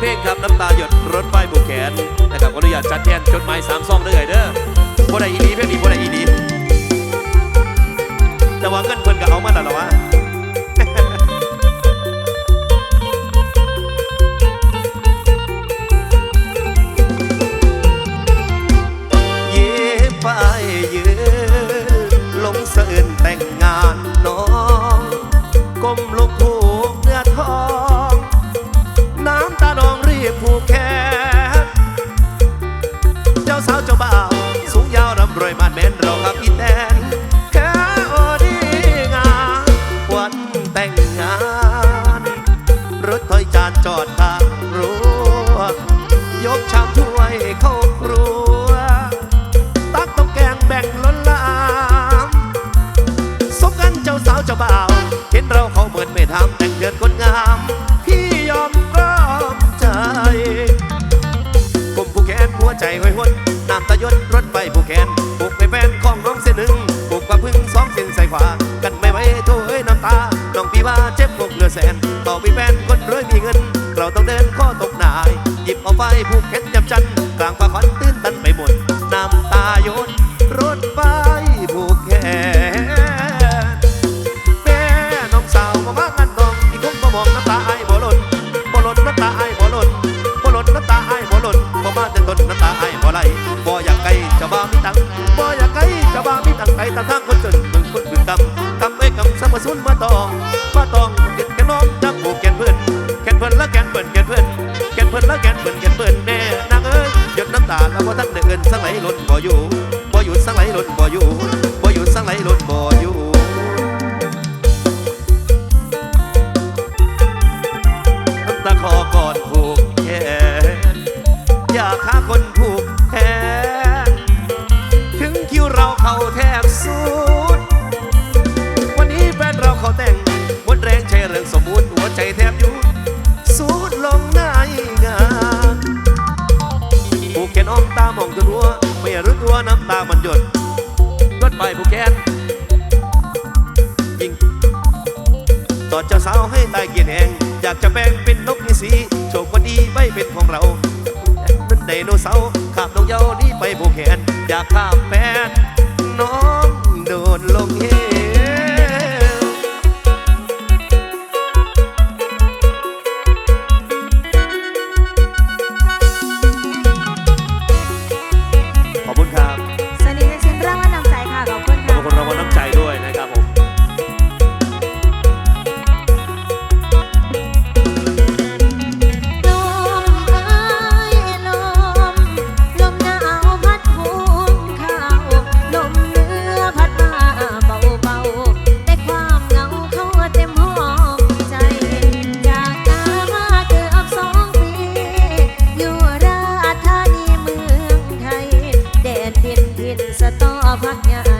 เพลงครับน้ำตาหยดรถไฟบุกแขนนะครับขออนุญากจัดแทนจดหมายสามซองเด้อเด้อบ่ได้อีดีเพลงนี้บ่ได้อีดีแต่ว่าเงินเพิ่นก็เอามาแล้วล่ะวะ น้ำตาหยดรถไฟผู้แขนผูกไปแฟนของน้องเส้นหนึ่งผูกกว่าพึ่งสองเส้นใส่ขวา กันไม่ไหวโถเอ้ยน้ำตา น้องพี่ว่าเจ็บปวกเหลือแสนต่อพี่แฟนคนรวยมีเงิน เราต้องเดินข้อตกหนาย หยิบเอาไฟผูกแขนจับจันกลางป่าควัน ขุนมาตองมาตองกินแก่น้องจักผูกแกนเพื่อนแกนเพื่อนและแกนเพื่อนแกนเพื่อนแกนเพื่อนและแกนเพื่อนแกนเพื่อนแน่นางเอ้ยหยดน้ำตาแล้วบ่ทันได้เอินสังไหลหล่นบ่อยู่บ่หยุดสังไหลหล่นบ่อยู่บ่หยุดสังไหลหล่นบ่อยู่ตะขอก่อนผู ม่รู้ตัวน้ำตามันหยดรถไปผู้แกนยิงตอเจ้าสาวให้ตายเกียนแหงอยากจะแปลงเป็นนกนิสีโชควันดีไม่เป็นของเราเป็นไดโนเสาร์ข้ามน้องเยาวนี่ไปผูกแขนอยากข้ามแฟนน้องโดนลงเฮ Slovakia.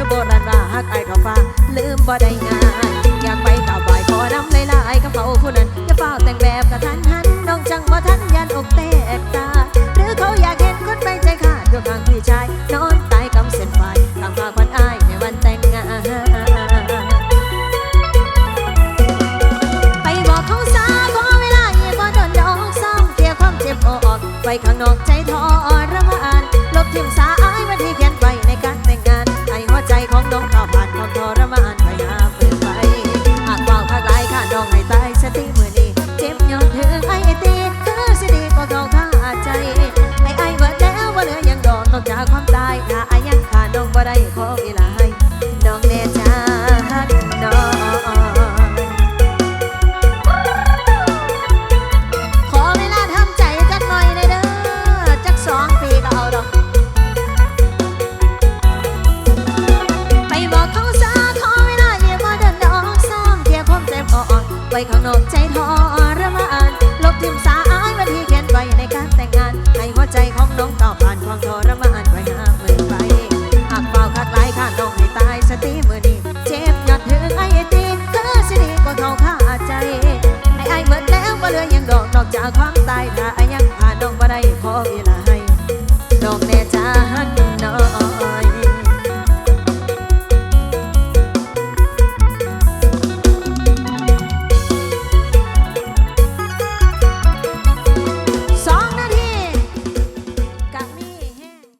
คือโบราณว่าหากไอ้ท้องฟ้า ลืมบ่ได้งาน อยากไปกับบ่ายขอนำหลไยๆกับเขาผู้นั้นจะเฝ้าแต่งแบบกระทันหันน้องจังบ่ทันยันอกเตกตา หรือเขาอยากเห็นคนไปใจขาดด้วยทางพี่ชาย นอนตายกำเส้นไฟทางพาพันอายในวันแต่งงานไปบอกเขาซาขอเวลาอีกบ่โดนดอกซ่องเกี่ยความเจ็บออกไปข้างนอก ยาความตายหาอายังขาน้องบ่ได้ขอเวลาให้น้องแน่จ้าฮักน้องขอเวลาทำใจจักหน่อยในเด้อจักสองปีก็เอาดกไปบอกเขาซะขอเวลาอย่ามาเดินนองสร้างเทียควมเจก่อนไว้ข้างนอกใจ จากความตายถ้ายังผ่านดอกบ่ได้ขอเวลาให้ดอกแม่จ้าหัก